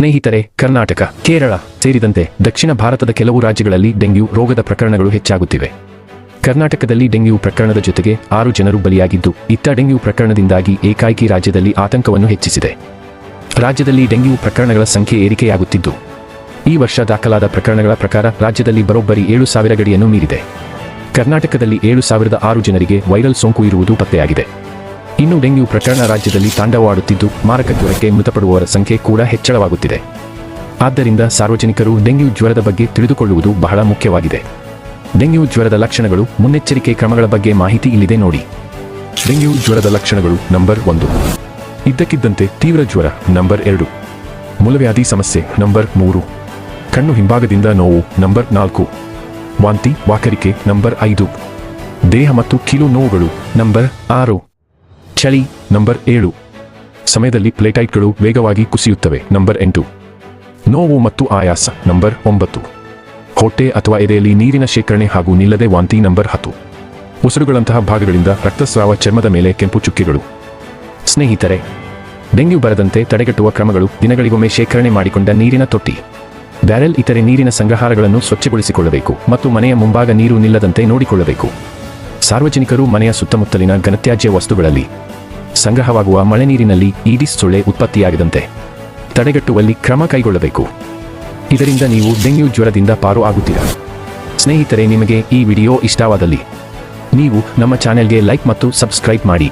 ಸ್ನೇಹಿತರೆ, ಕರ್ನಾಟಕ, ಕೇರಳ ಸೇರಿದಂತೆ ದಕ್ಷಿಣ ಭಾರತದ ಕೆಲವು ರಾಜ್ಯಗಳಲ್ಲಿ ಡೆಂಗ್ಯೂ ರೋಗದ ಪ್ರಕರಣಗಳು ಹೆಚ್ಚಾಗುತ್ತಿವೆ. ಕರ್ನಾಟಕದಲ್ಲಿ ಡೆಂಗ್ಯೂ ಪ್ರಕರಣದ ಜೊತೆಗೆ ಆರು ಜನರು ಬಲಿಯಾಗಿದ್ದು, ಇತ್ತ ಡೆಂಗ್ಯೂ ಪ್ರಕರಣದಿಂದಾಗಿ ಏಕಾಏಕಿ ರಾಜ್ಯದಲ್ಲಿ ಆತಂಕವನ್ನು ಹೆಚ್ಚಿಸಿದೆ. ರಾಜ್ಯದಲ್ಲಿ ಡೆಂಗ್ಯೂ ಪ್ರಕರಣಗಳ ಸಂಖ್ಯೆ ಏರಿಕೆಯಾಗುತ್ತಿದ್ದು, ಈ ವರ್ಷ ದಾಖಲಾದ ಪ್ರಕರಣಗಳ ಪ್ರಕಾರ ರಾಜ್ಯದಲ್ಲಿ ಬರೋಬ್ಬರಿ ಏಳು ಸಾವಿರ ಗಡಿಯನ್ನು ಮೀರಿದೆ. ಕರ್ನಾಟಕದಲ್ಲಿ ಏಳು ಸಾವಿರದ ಆರು ಜನರಿಗೆ ವೈರಲ್ ಸೋಂಕು ಇರುವುದು ಪತ್ತೆಯಾಗಿದೆ. ಇನ್ನು ಡೆಂಗ್ಯೂ ಪ್ರಕರಣ ರಾಜ್ಯದಲ್ಲಿ ತಾಂಡವಾಡುತ್ತಿದ್ದು ಮಾರಕ ಜ್ವರಕ್ಕೆ ಮೃತಪಡುವವರ ಸಂಖ್ಯೆ ಕೂಡ ಹೆಚ್ಚಳವಾಗುತ್ತಿದೆ. ಆದ್ದರಿಂದ ಸಾರ್ವಜನಿಕರು ಡೆಂಗ್ಯೂ ಜ್ವರದ ಬಗ್ಗೆ ತಿಳಿದುಕೊಳ್ಳುವುದು ಬಹಳ ಮುಖ್ಯವಾಗಿದೆ. ಡೆಂಗ್ಯೂ ಜ್ವರದ ಲಕ್ಷಣಗಳು ಮುನ್ನೆಚ್ಚರಿಕೆ ಕ್ರಮಗಳ ಬಗ್ಗೆ ಮಾಹಿತಿ ಇಲ್ಲಿದೆ ನೋಡಿ. ಡೆಂಗ್ಯೂ ಜ್ವರದ ಲಕ್ಷಣಗಳು ನಂಬರ್ ಒಂದು. ಇದ್ದಕ್ಕಿದ್ದಂತೆ ತೀವ್ರ ಜ್ವರ ನಂಬರ್ ಎರಡು. ಮೂಲವ್ಯಾಧಿ ಸಮಸ್ಯೆ ನಂಬರ್ ಮೂರು. ಕಣ್ಣು ಹಿಂಭಾಗದಿಂದ ನೋವು ನಂಬರ್ ನಾಲ್ಕು. ವಾಂತಿ, ವಾಕರಿಕೆ ನಂಬರ್ ಐದು. ದೇಹ ಮತ್ತು ಕಿಲು ನೋವುಗಳು ನಂಬರ್ ಆರು. ಚಳಿ, ನಂಬರ್ ಏಳು. ಸಮಯದಲ್ಲಿ ಪ್ಲೇಟೈಟ್ಗಳು ವೇಗವಾಗಿ ಕುಸಿಯುತ್ತವೆ, ನಂಬರ್ ಎಂಟು. ನೋವು ಮತ್ತು ಆಯಾಸ, ನಂಬರ್ ಒಂಬತ್ತು. ಹೊಟ್ಟೆ ಅಥವಾ ಎದೆಯಲ್ಲಿ ನೀರಿನ ಶೇಖರಣೆ ಹಾಗೂ ನಿಲ್ಲದೆ ವಾಂತಿ, ನಂಬರ್ ಹತ್ತು. ಉಸಿರುಗಳಂತಹ ಭಾಗಗಳಿಂದ ರಕ್ತಸ್ರಾವ ಚರ್ಮದ ಮೇಲೆ ಕೆಂಪು ಚುಕ್ಕೆಗಳು. ಸ್ನೇಹಿತರೆ, ಡೆಂಗ್ಯೂ ಬರದಂತೆ ತಡೆಗಟ್ಟುವ ಕ್ರಮಗಳು ದಿನಗಳಿಗೊಮ್ಮೆ ಶೇಖರಣೆ ಮಾಡಿಕೊಂಡ ನೀರಿನ ತೊಟ್ಟಿ. ಬ್ಯಾರೆಲ್ ಇತರೆ ನೀರಿನ ಸಂಗ್ರಹಾರಗಳನ್ನು ಸ್ವಚ್ಛಗೊಳಿಸಿಕೊಳ್ಳಬೇಕು ಮತ್ತು ಮನೆಯ ಮುಂಭಾಗ ನೀರು ನಿಲ್ಲದಂತೆ ನೋಡಿಕೊಳ್ಳಬೇಕು. ಸಾರ್ವಜನಿಕರು ಮನೆಯ ಸುತ್ತಮುತ್ತಲಿನ ಘನತ್ಯಾಜ್ಯ ವಸ್ತುಗಳಲ್ಲಿ ಸಂಗ್ರಹವಾಗುವ ಮಳೆ ನೀರಿನಲ್ಲಿ ಈಡಿಸ್ ಸೊಳ್ಳೆ ಉತ್ಪತ್ತಿಯಾಗದಂತೆ ತಡೆಗಟ್ಟುವಲ್ಲಿ ಕ್ರಮ ಕೈಗೊಳ್ಳಬೇಕು. ಇದರಿಂದ ನೀವು ಡೆಂಗ್ಯೂ ಜ್ವರದಿಂದ ಪಾರು ಆಗುತ್ತೀರಾ? ಸ್ನೇಹಿತರೆ, ನಿಮಗೆ ಈ ವಿಡಿಯೋ ಇಷ್ಟವಾದಲ್ಲಿ ನೀವು ನಮ್ಮ ಚಾನೆಲ್ಗೆ ಲೈಕ್ ಮತ್ತು ಸಬ್ಸ್ಕ್ರೈಬ್ ಮಾಡಿ.